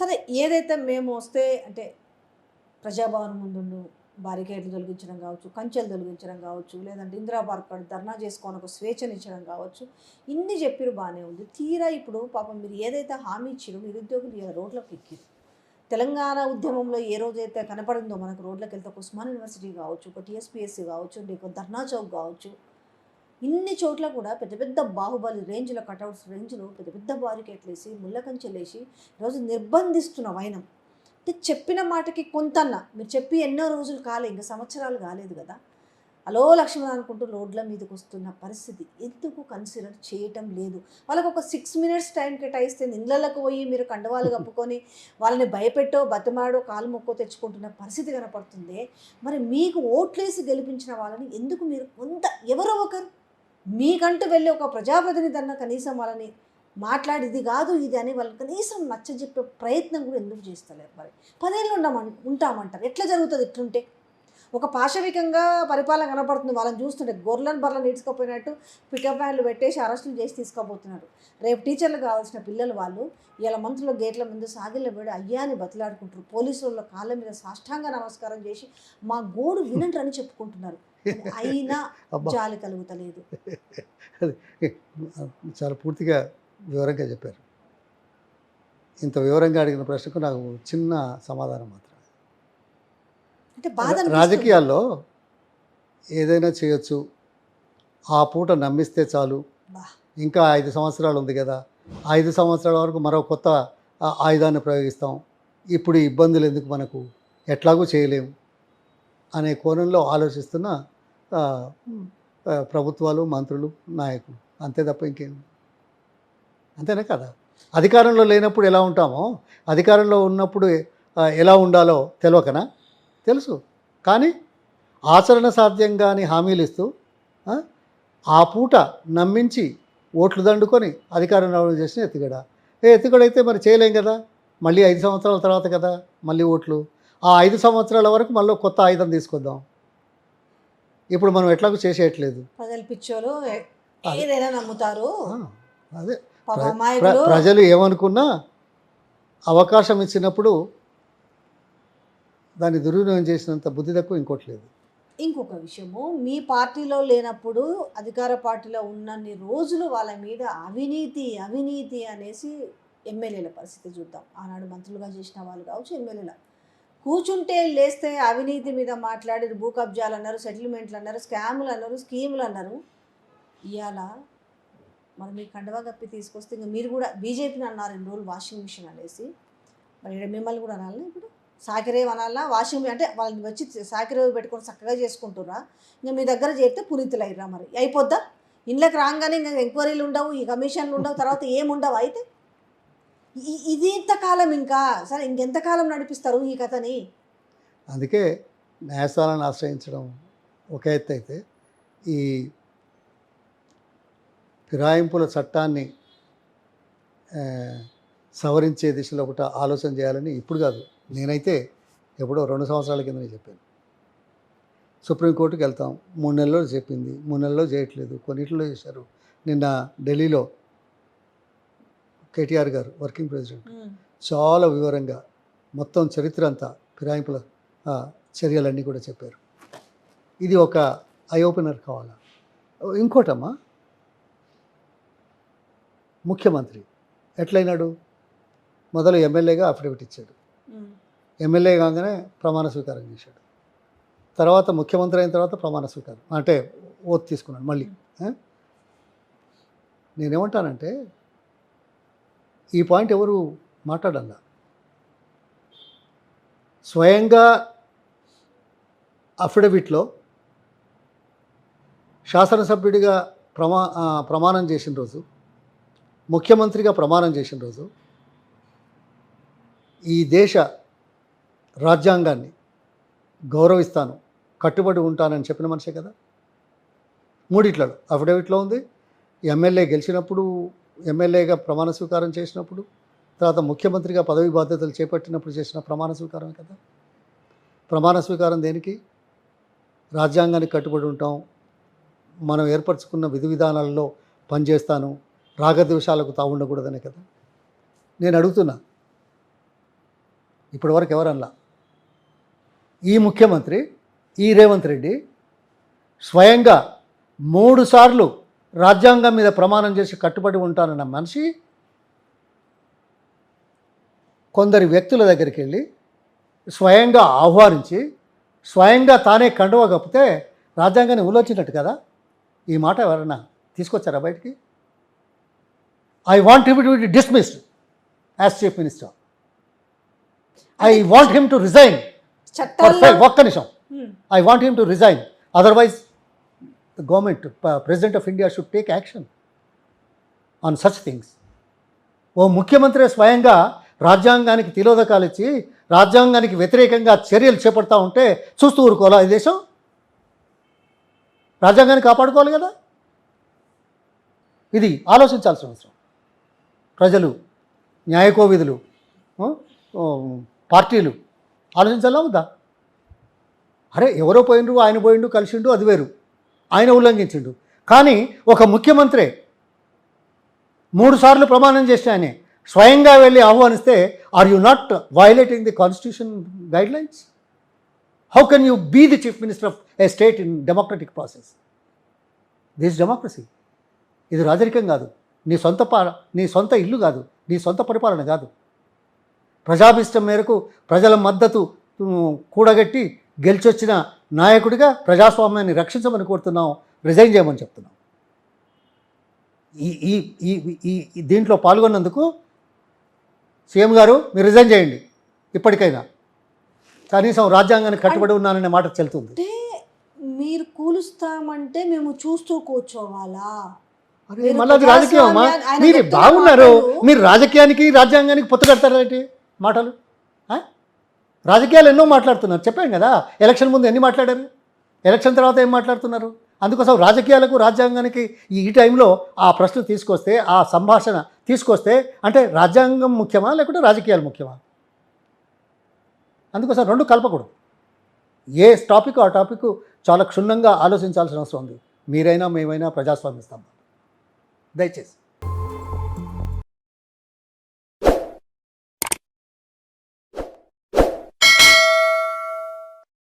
సరే ఏదైతే మేము వస్తే అంటే ప్రజాభవన్ ముందు బారికేడ్లు తొలగించడం కావచ్చు కంచెలు తొలగించడం కావచ్చు లేదంటే ఇందిరా పార్క్ కాడ ధర్నా చేసుకోనకు ఒక స్వేచ్ఛనిచ్చడం కావచ్చు ఇన్ని చెప్పిరు బాగానే ఉంది. తీరా ఇప్పుడు పాపం మీరు ఏదైతే హామీ ఇచ్చిరో నిరుద్యోగులు ఇలా రోడ్లకు ఎక్కిరు. తెలంగాణ ఉద్యమంలో ఏ రోజైతే కనపడిందో మనకు రోడ్లకు వెళ్తే ఒక ఉస్మాన్ యూనివర్సిటీ కావచ్చు ఒక టీఎస్పీఎస్సీ కావచ్చు లేక ధర్నా చౌక్ కావచ్చు ఇన్ని చోట్ల కూడా పెద్ద పెద్ద బాహుబలి రేంజ్లో కటౌట్స్ రేంజ్లో పెద్ద పెద్ద బారికేట్లు వేసి ముళ్ళ కంచెలు వేసి ఈరోజు నిర్బంధిస్తున్న వైనం అంటే చెప్పిన మాటకి కొంతన్న మీరు చెప్పి ఎన్నో రోజులు కాలే ఇంకా సంవత్సరాలు కాలేదు కదా. అలో లక్ష్మణ్ అనుకుంటూ రోడ్ల మీదకి వస్తున్న పరిస్థితి ఎందుకు కన్సిడర్ చేయటం లేదు? వాళ్ళకు ఒక సిక్స్ మినిట్స్ టైం కేటాయిస్తే ఇళ్ళకు పోయి మీరు కండవాలు కప్పుకొని వాళ్ళని భయపెట్టో బతిమాడో కాలు మొక్కో తెచ్చుకుంటున్న పరిస్థితి కనపడుతుంది? మరి మీకు ఓట్లేసి గెలిపించిన వాళ్ళని ఎందుకు మీరు కొంత ఎవరో ఒకరు మీకంటూ వెళ్ళి ఒక ప్రజాప్రతినిధి అన్న కనీసం వాళ్ళని మాట్లాడి ఇది కాదు ఇది అని వాళ్ళు కనీసం నచ్చజెప్పే ప్రయత్నం కూడా ఎందుకు చేస్తలేరు మరి? పదేళ్ళు ఉండమం ఉంటామంటారు. ఎట్లా జరుగుతుంది ఇట్లుంటే? ఒక పాశవికంగా పరిపాలన కనపడుతుంది వాళ్ళని చూస్తుంటే గొర్రెలను బర్రెలను ఈడ్చుకోపోయినట్టు పికప్ వ్యాన్లు పెట్టేసి అరెస్టులు చేసి తీసుకుపోతున్నారు. రేపు టీచర్లు కావాల్సిన పిల్లలు వాళ్ళు ఇలా మంత్రుల గేట్ల ముందు సాగిళ్ళ వేడి అయ్యాని బతిలాడుకుంటారు పోలీసు వాళ్ళ కాళ్ళ మీద సాష్టాంగ నమస్కారం చేసి మా గోడు వినండి అని చెప్పుకుంటున్నారు. అయినా జాలి కలుగుతలేదు. చాలా పూర్తిగా వివరంగా చెప్పారు. ఇంత వివరంగా అడిగిన ప్రశ్నకు నాకు చిన్న సమాధానం మాత్రం. అంటే బాధ. రాజకీయాల్లో ఏదైనా చేయొచ్చు. ఆ పూట నమ్మిస్తే చాలు. ఇంకా ఐదు సంవత్సరాలు ఉంది కదా. ఐదు సంవత్సరాల వరకు మరో కొత్త ఆయుధాన్ని ప్రయోగిస్తాం. ఇప్పుడు ఇబ్బందులు ఎందుకు మనకు? ఎట్లాగూ చేయలేము అనే కోణంలో ఆలోచిస్తున్న ప్రభుత్వాలు మంత్రులు నాయకులు. అంతే తప్ప ఇంకేం. అంతేనా కదా? అధికారంలో లేనప్పుడు ఎలా ఉంటామో? అధికారంలో ఉన్నప్పుడు ఎలా ఉండాలో తెలియకనా తెలుసు. కానీ ఆచరణ సాధ్యం కాని హామీలు ఇస్తూ ఆ, పూట నమ్మించి ఓట్లు దండుకొని అధికారం రావడం చేసిన ఎత్తుగడ. ఏ ఎత్తుగడ అయితే మరి చేయలేం కదా? మళ్ళీ ఐదు సంవత్సరాల తర్వాత కదా మళ్ళీ ఓట్లు? ఆ ఐదు సంవత్సరాల వరకు మళ్ళీ కొత్త ఆయుధం తీసుకొద్దాం. ఇప్పుడు మనం ఎట్లాగూ చేసేయట్లేదు. పిచ్చోలు. ఏదైనా నమ్ముతారు. అదే. ప్రజలు ఏమనుకున్నా అవకాశం ఇచ్చినప్పుడు దాన్ని దుర్వినియోగం చేసినంత బుద్ధి తక్కువ ఇంకోటి లేదు. ఇంకొక విషయము మీ పార్టీలో లేనప్పుడు అధికార పార్టీలో ఉన్నన్ని రోజులు వాళ్ళ మీద అవినీతి అవినీతి అనేసి ఎమ్మెల్యేల పరిస్థితి చూద్దాం. ఆనాడు మంత్రులుగా చేసిన వాళ్ళు కావచ్చు ఎమ్మెల్యేల. కూర్చుంటే లేస్తే అవినీతి మీద మాట్లాడి భూ కబ్జాలు అన్నారు సెటిల్మెంట్లు అన్నారు స్కాములు అన్నారు స్కీములు అన్నారు. ఇవాళ మరి మీ కండవా కప్పి తీసుకొస్తే ఇంకా మీరు కూడా బీజేపీని అన్నారు రెండు రోజులు వాషింగ్ మిషన్ అనేసి. మరి మిమ్మల్ని కూడా అనాలి ఇప్పుడు? సాకిరే అనాలా వాషింగ్ అంటే వాళ్ళని వచ్చి సాకిరేవి పెట్టుకొని చక్కగా చేసుకుంటున్నా ఇంకా మీ దగ్గర చేస్తే పునీతులు అయ్యారా మరి? అయిపోద్దా? ఇళ్ళకి రాగానే ఇంకా ఎంక్వైరీలు ఉండవు ఈ కమిషన్లు ఉండవు తర్వాత ఏముండవు అయితే? ఇది ఇంతకాలం ఇంకా? సరే ఇంకెంతకాలం నడిపిస్తారు ఈ కథని? అందుకే న్యాయస్థానాన్ని ఆశ్రయించడం ఒక ఎత్తు అయితే ఈ ఫిరాయింపుల చట్టాన్ని సవరించే దిశలో ఒకటి ఆలోచన చేయాలని ఇప్పుడు కాదు. నేనైతే ఎప్పుడో రెండు సంవత్సరాల కిందనే చెప్పాను. సుప్రీంకోర్టుకి వెళ్తాం. మూడు నెలల్లో చెప్పింది. మూడు నెలల్లో చేయట్లేదు. కొన్నిట్లో చేశారు. నిన్న ఢిల్లీలో కేటీఆర్ గారు వర్కింగ్ ప్రెసిడెంట్. చాలా వివరంగా మొత్తం చరిత్ర అంతా ఫిరాయింపుల చర్యలన్నీ కూడా చెప్పారు. ఇది ఒక ఐ ఓపెనర్ కావాలా? ఇంకోటమ్మా ముఖ్యమంత్రి ఎట్లయినాడు? మొదలు ఎమ్మెల్యేగా అఫిడవిట్ ఇచ్చాడు. ఎమ్మెల్యే కాగానే ప్రమాణ స్వీకారం చేశాడు. తర్వాత ముఖ్యమంత్రి అయిన తర్వాత ప్రమాణ స్వీకారం అంటే ఓత్ తీసుకున్నాడు మళ్ళీ? నేనేమంటానంటే ఈ పాయింట్ ఎవరు మాట్లాడాల స్వయంగా అఫిడవిట్లో శాసనసభ్యుడిగా ప్రమా ప్రమాణం చేసిన రోజు ముఖ్యమంత్రిగా ప్రమాణం చేసిన రోజు ఈ దేశ రాజ్యాంగాన్ని గౌరవిస్తాను కట్టుబడి ఉంటానని చెప్పిన మనిషే కదా. మూడిట్లలో అఫిడవిట్లో ఉంది. ఎమ్మెల్యే గెలిచినప్పుడు ఎమ్మెల్యేగా ప్రమాణ స్వీకారం చేసినప్పుడు తర్వాత ముఖ్యమంత్రిగా పదవి బాధ్యతలు చేపట్టినప్పుడు చేసిన ప్రమాణ స్వీకారం కదా. ప్రమాణ స్వీకారం దేనికి? రాజ్యాంగానికి కట్టుబడి ఉంటాం. మనం ఏర్పరచుకున్న విధి విధానాలలో పనిచేస్తాను. రాగద్వేషాలకు తావుండకూడదనే కదా. నేను అడుగుతున్నా ఇప్పటి వరకు ఎవరన్నా ఈ ముఖ్యమంత్రి ఈ రేవంత్ రెడ్డి స్వయంగా మూడు సార్లు రాజ్యాంగం మీద ప్రమాణం చేసి కట్టుబడి ఉంటానన్న మనిషి కొందరి వ్యక్తుల దగ్గరికి వెళ్ళి స్వయంగా ఆహ్వానించి స్వయంగా తానే కండువ కప్పితే రాజ్యాంగాన్ని ఉలోచినట్టు కదా? ఈ మాట ఎవరన్నా తీసుకొచ్చారా బయటికి? I want him to be dismissed as chief minister I want him to resign ఒక్క నిమిషం. ఉమ్, I want him to resign otherwise the government president of India should take action on such things ఓ ముఖ్యమంత్రి స్వయంగా రాజ్యాంగానికి తిలోదకాలు ఇచ్చి రాజ్యాంగానికి వ్యతిరేకంగా చర్యలు చేపడతా ఉంటే చూస్తూ ఊరుకోవాలా ఈ దేశం? రాజ్యాంగాన్ని కాపాడుకోవాలి కదా? ఇది ఆలోచించాల్సిన అవసరం. ప్రజలు న్యాయకోవిధులు పార్టీలు. ఆలోచించాలా వద్దా? అరే ఎవరో పోయిండ్రు ఆయన పోయిండు కలిసిండు అది వేరు. ఆయన ఉల్లంఘించిండు. కానీ ఒక ముఖ్యమంత్రి మూడుసార్లు ప్రమాణం చేసిన ఆయనే. స్వయంగా వెళ్ళి ఆహ్వానిస్తే are you not violating the constitution guidelines how can you be the chief minister of a state in democratic process this democracy ఇది రాజరికం కాదు. నీ సొంత పా నీ సొంత ఇల్లు కాదు. నీ సొంత పరిపాలన కాదు. ప్రజాభిష్టం మేరకు ప్రజల మద్దతు కూడగట్టి గెలిచొచ్చిన నాయకుడిగా ప్రజాస్వామ్యాన్ని రక్షించమని కోరుతున్నాం. రిజైన్ చేయమని చెప్తున్నాం. ఈ ఈ ఈ దీంట్లో పాల్గొన్నందుకు సీఎం గారు మీరు రిజైన్ చేయండి. ఇప్పటికైనా. కనీసం రాజ్యాంగానికి కట్టుబడి ఉన్నాననే మాట చెల్లుతుంది అంటే మీరు కూలుస్తామంటే మేము చూస్తూ కూర్చోవాలా? మళ్ళీ అది రాజకీయం అమ్మా ప్రజాస్వామ్యాన్ని- ఆయన మీరు బాగున్నారు. మీరు రాజకీయానికి రాజ్యాంగానికి పొత్తు కడతారేంటి మాటలు? రాజకీయాలు ఎన్నో మాట్లాడుతున్నారు. చెప్పాను కదా ఎలక్షన్ ముందు ఎన్ని మాట్లాడారు? ఎలక్షన్ తర్వాత ఏం మాట్లాడుతున్నారు? అందుకోసం రాజకీయాలకు రాజ్యాంగానికి ఈ టైంలో ఆ ప్రశ్న తీసుకొస్తే ఆ సంభాషణ తీసుకొస్తే అంటే రాజ్యాంగం ముఖ్యమా లేకుంటే రాజకీయాలు ముఖ్యమా? అందుకోసం రెండు కలపకూడదు. ఏ టాపిక్ ఆ టాపిక్ చాలా క్షుణ్ణంగా ఆలోచించాల్సిన అవసరం ఉంది. మీరైనా మేమైనా ప్రజాస్వామ్య దయచేసి.